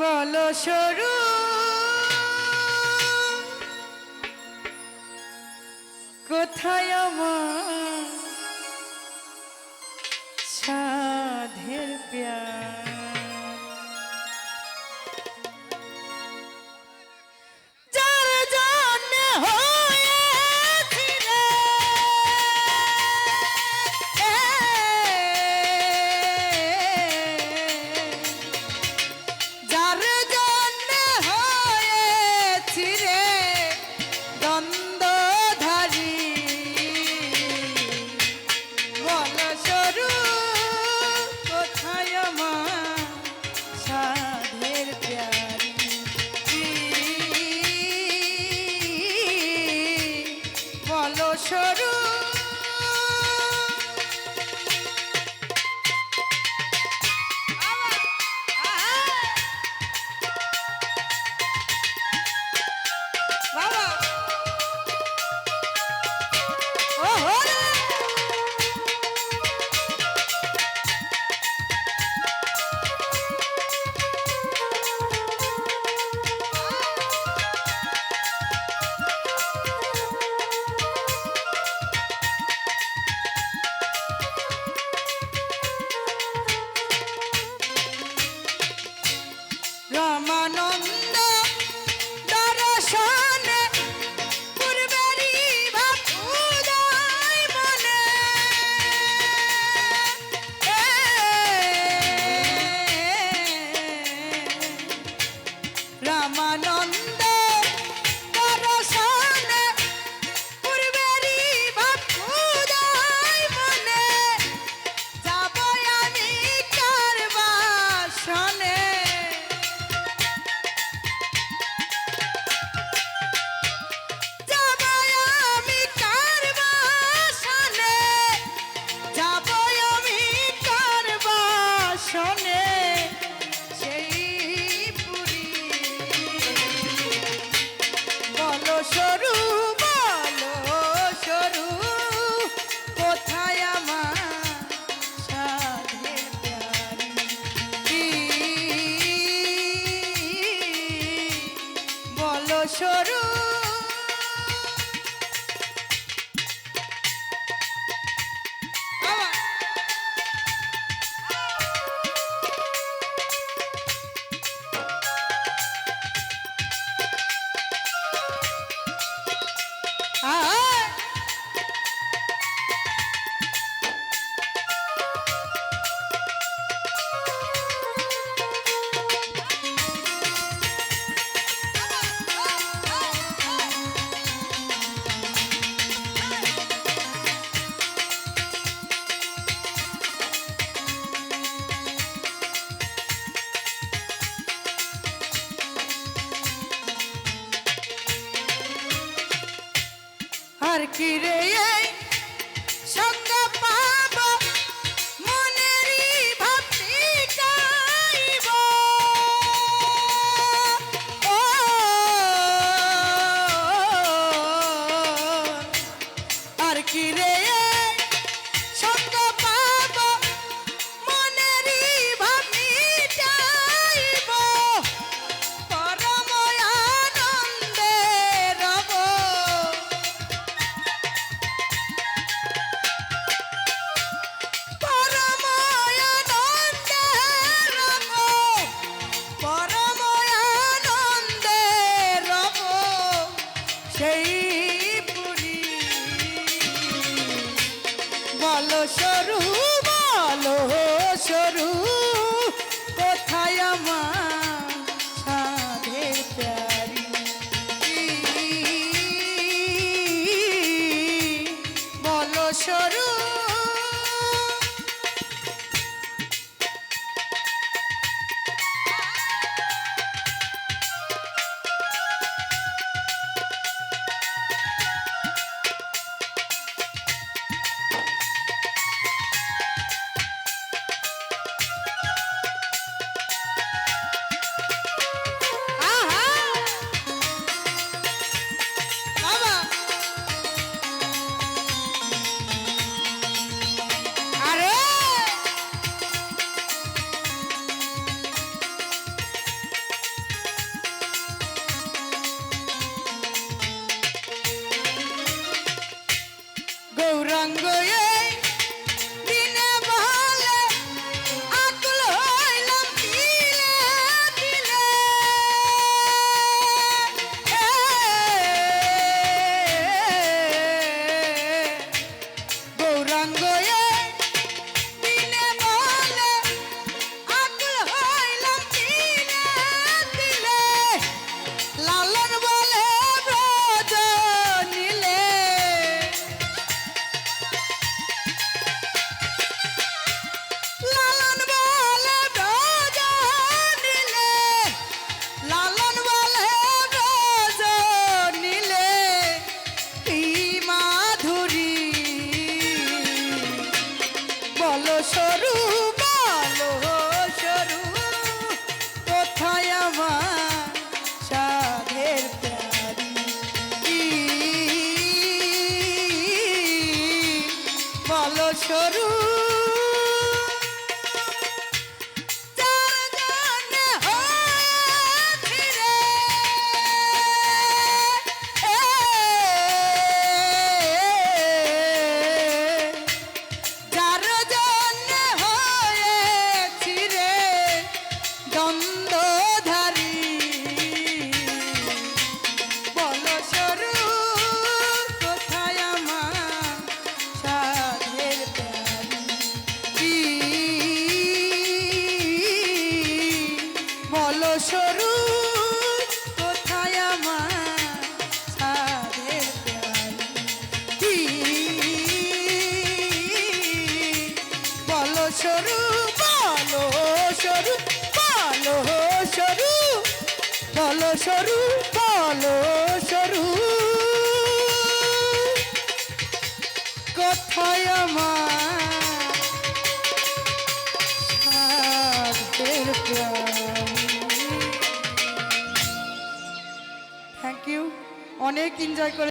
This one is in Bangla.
বলো সরু। কোথায় আমার সরু রমানন্দ দর্শনে পূর্বেরি ভাবুদায় মনে রমানন্দ শোনে kireye সেই পুরী বলো সরু বলো সরু। 온 거야. সরু বলো সরু বলো সরু বলো সরু বলো সরু কোথায় আমার থ্যাংক ইউ অনেক এনজয় করে